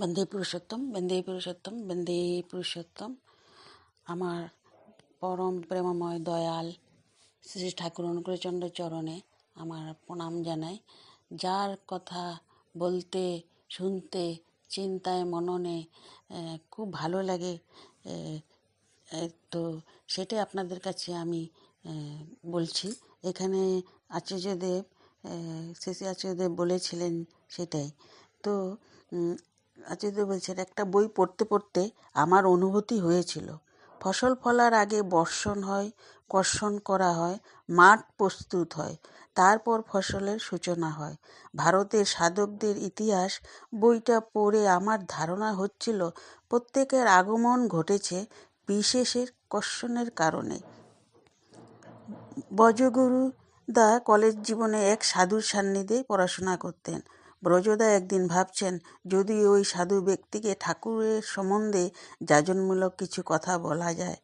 বন্দে পুরুষোত্তম বন্দে পুরুষোত্তম বন্দে পুরুষোত্তম। আমার পরম প্রেমময় দয়াল শ্রী ঠাকুর অনুকূলচন্দ্র চরণে আমার প্রণাম জানাই। যার কথা বলতে, শুনতে, চিন্তায়, মননে খুব ভালো লাগে তো সেটাই আপনাদের কাছে আমি বলছি। এখানে আচার্যদেব শেষে আচার্যদেব বলেছিলেন সেটাই। তো উম, আচার্যদেব বলছেন একটা বই পড়তে পড়তে আমার অনুভূতি হয়েছিল। ফসল ফলার আগে বর্ষণ হয় কর্ষণ করা হয় মাঠ প্রস্তুত হয় তারপর ফসলের সূচনা হয়। ভারতের সাধকদের ইতিহাস বইটা পড়ে আমার ধারণা হচ্ছিল প্রত্যেকের আগমন ঘটেছে বিশেষের কর্ষণের কারণে। বজগুরু দা কলেজ জীবনে এক সাধুর সান্নিধ্যে পড়াশোনা করতেন। ব্রজদা একদিন ভাবছেন, যদি ওই সাধু ব্যক্তিকে ঠাকুরের সম্বন্ধে যাজনমূলক কিছু কথা বলা যায়?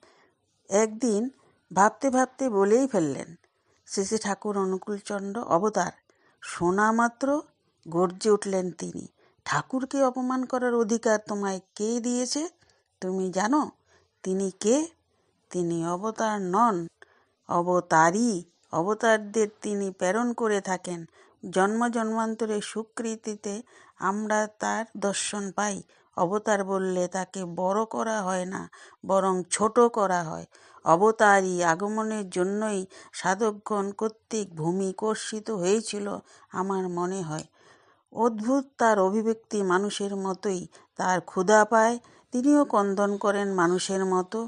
একদিন ভাবতে ভাবতে বলেই ফেললেন শেষে ঠাকুর অনুকূলচন্দ্র অবতার শোনা মাত্র গর্জে উঠলেন তিনি। ঠাকুরকে অপমান করার অধিকার তোমায় কে দিয়েছে? তুমি জানো, তিনি কে? তিনি অবতার নন অবতারই অবতারদের তিনি প্রেরণ করে থাকেন। জন্ম জন্মান্তরের সুকৃতিতে আমরা তার দর্শন পাই। অবতার বললে তাকে বড় করা হয় না, বরং ছোট করা হয়। অবতারই আগমনের জন্যই সাধকগণ কর্তৃক ভূমি কর্ষিত হয়েছিল আমার মনে হয়। অদ্ভুত তার অভিব্যক্তি মানুষের মতোই তার ক্ষুধা পায়, তিনিও কন্দন করেন মানুষের মতো।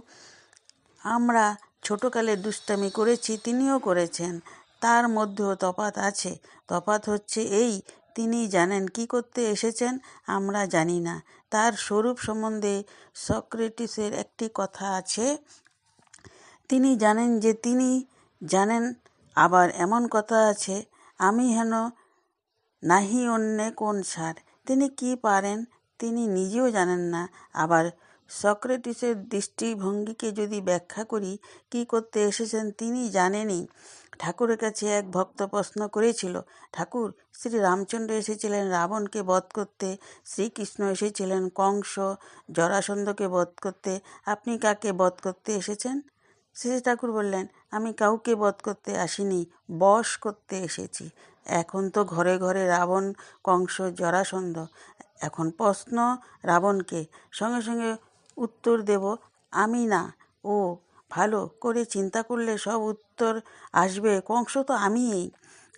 আমরা ছোটকালে দুষ্টামি করেছি, তিনিও করেছেন। তার মধ্যেও তফাত আছে। তফাত হচ্ছে এই, তিনি জানেন কি করতে এসেছেন, আমরা জানি না। তার স্বরূপ সম্বন্ধে সক্রেটিসের একটি কথা আছে। তিনি জানেন যে তিনি জানেন, আবার এমন কথা আছে, আমি হেন নাহি অন্যে কোন সার? তিনি কি পারেন? তিনি নিজেও জানেন না, আবার সক্রেটিসের দৃষ্টিভঙ্গিকে যদি ব্যাখ্যা করি, কি করতে এসেছেন তিনি জানেনই। ঠাকুরের কাছে এক ভক্ত প্রশ্ন করেছিল, ঠাকুর শ্রী রামচন্দ্র এসেছিলেন রাবণকে বধ করতে, শ্রীকৃষ্ণ এসেছিলেন কংস জরাসন্ধকে বধ করতে, আপনি কাকে বধ করতে এসেছেন? শ্রী ঠাকুর বললেন, আমি কাউকে বধ করতে আসিনি, বশ করতে এসেছি। এখন তো ঘরে ঘরে রাবণ, কংস, জরাসন্ধ। এখন প্রশ্ন রাবণকে। সঙ্গে সঙ্গে উত্তর দেব, আমি না। ও, ভালো করে চিন্তা করলে সব উত্তর আসবে। কংস তো আমিই।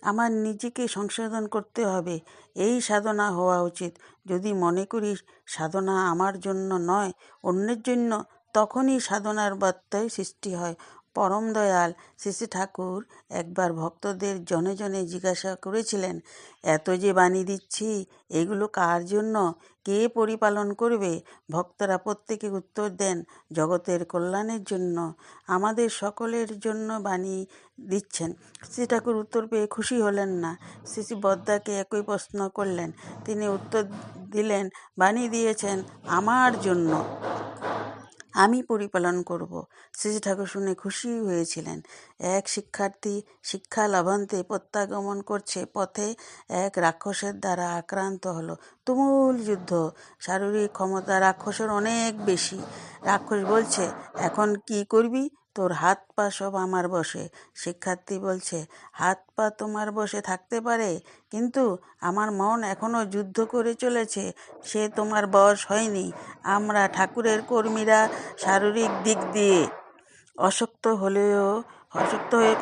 আমার নিজেকে সংশোধন করতে হবে। এই সাধনা হওয়া উচিত। যদি মনে করি সাধনা আমার জন্য নয়, অন্যের জন্য, তখনই সাধনার বার্তায় সৃষ্টি হয়। পরম দয়াল শ্রী ঠাকুর একবার ভক্তদের জনে জনে জিজ্ঞাসা করেছিলেন, এত যে বাণী দিচ্ছি, এগুলো কার জন্য? কে পরিপালন করবে? ভক্তরা প্রত্যেকে উত্তর দেন, জগতের কল্যাণের জন্য। আমাদের সকলের জন্য বাণী দিচ্ছেন। শ্রী ঠাকুর উত্তর পেয়ে খুশি হলেন না। শ্রী বদ্দাকে একই প্রশ্ন করলেন। তিনি উত্তর দিলেন, বাণী দিয়েছেন আমার জন্য। আমি পরিপালন করব। শ্রী ঠাকুর শুনে খুশি হয়েছিলেন। এক শিক্ষার্থী শিক্ষা লাভান্তে প্রত্যাগমন করছে, পথে এক রাক্ষসের দ্বারা আক্রান্ত হলো। তুমুল যুদ্ধ, শারীরিক ক্ষমতা রাক্ষসের অনেক বেশি। রাক্ষস বলছে, এখন কি করবি? তোর হাত পা সব আমার বসে। শিক্ষার্থী বলছে, হাত পা তোমার বসে থাকতে পারে, কিন্তু আমার মন এখনও যুদ্ধ করে চলেছে, সে তোমার বয়স হয়নি। আমরা ঠাকুরের কর্মীরা শারীরিক দিক দিয়ে অশক্ত হলেও, অশক্ত হয়ে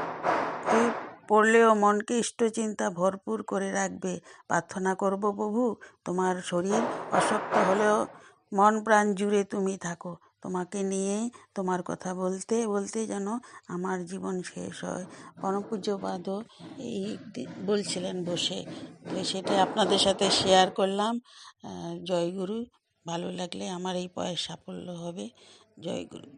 পড়লেও মনকে ইষ্টচিন্তা ভরপুর করে রাখবে। প্রার্থনা করব প্রভু, তোমার শরীর অশক্ত হলেও মন প্রাণ জুড়ে তুমি থাকো। তোমাকে নিয়ে তোমার কথা বলতে বলতে যেন আমার জীবন শেষ হয়। পরমপূজ্যপাদও এই বলছিলেন বসে। সেটা আপনাদের সাথে শেয়ার করলাম। জয়গুরু, ভালো লাগলে আমার এই পয়ের সাফল্য হবে। জয়গুরু।